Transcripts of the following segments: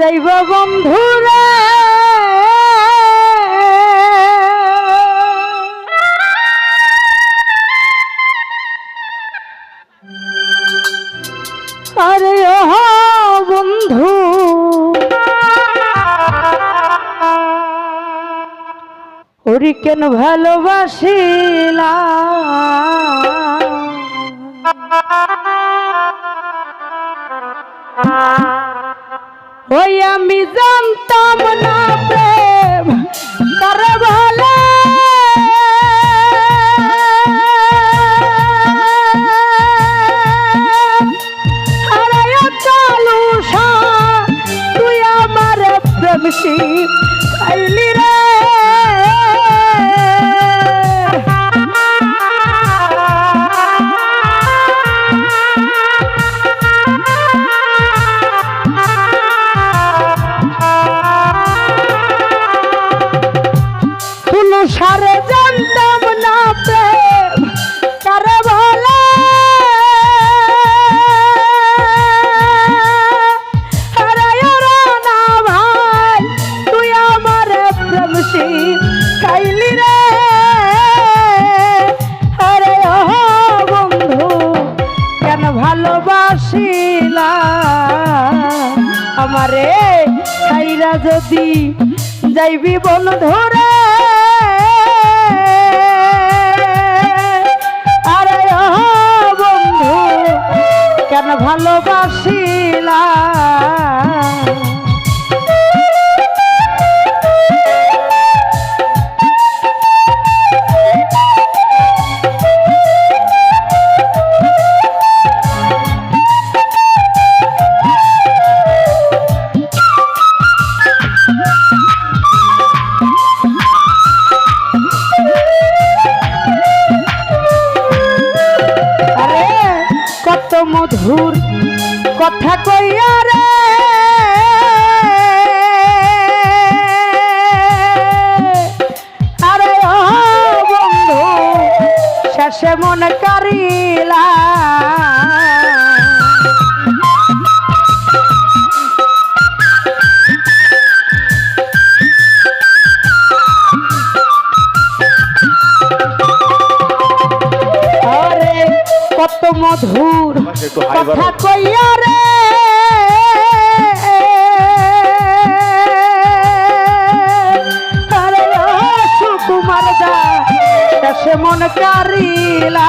যাইব বন্ধুরা। আরে বন্ধু। ওরি কেন ভালোবাসিলা? ওই আমি জানতাম না প্রেম। কার ভালো যদি যাইবি বল ধরে আরে বন্ধু কেন ভালোবাসিলা? কথা রে। সুকুমার দা সে মন কারিলা।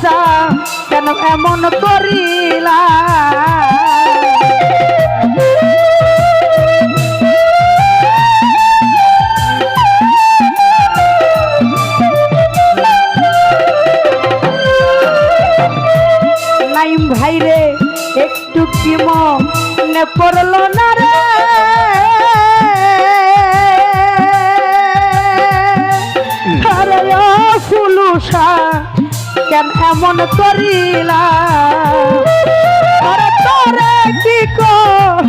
ভালোবাসা কেন এমন করিলা? নাইম ভাই রে একটু কি মনে পড়ল না রে? ফুলুষা কেন এমন করিলা? তোরে কি কর?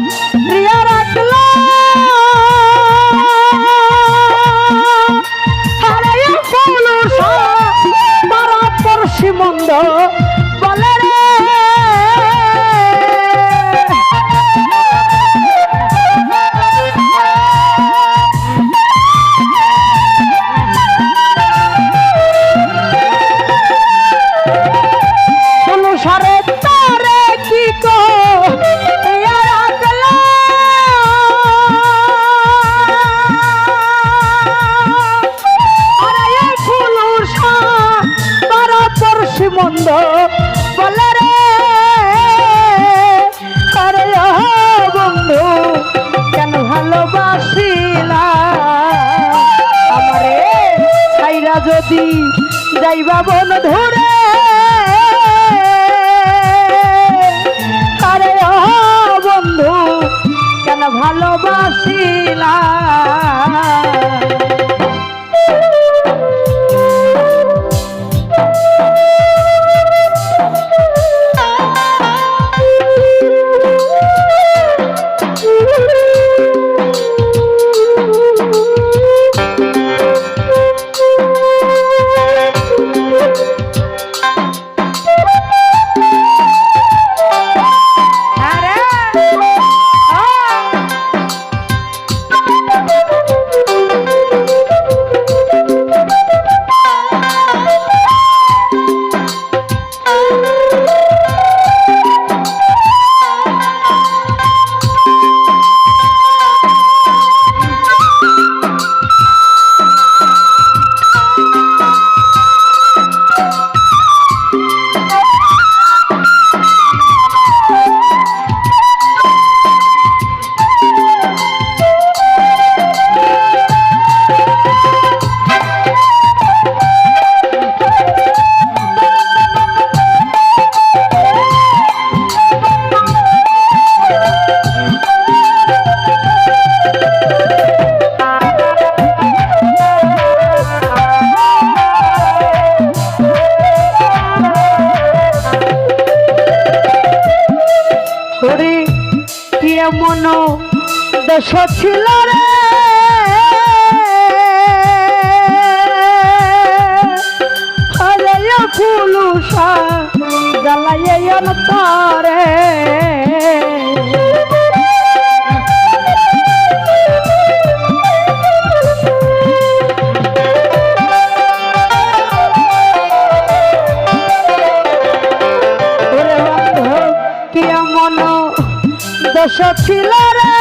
দশা ছিল রে।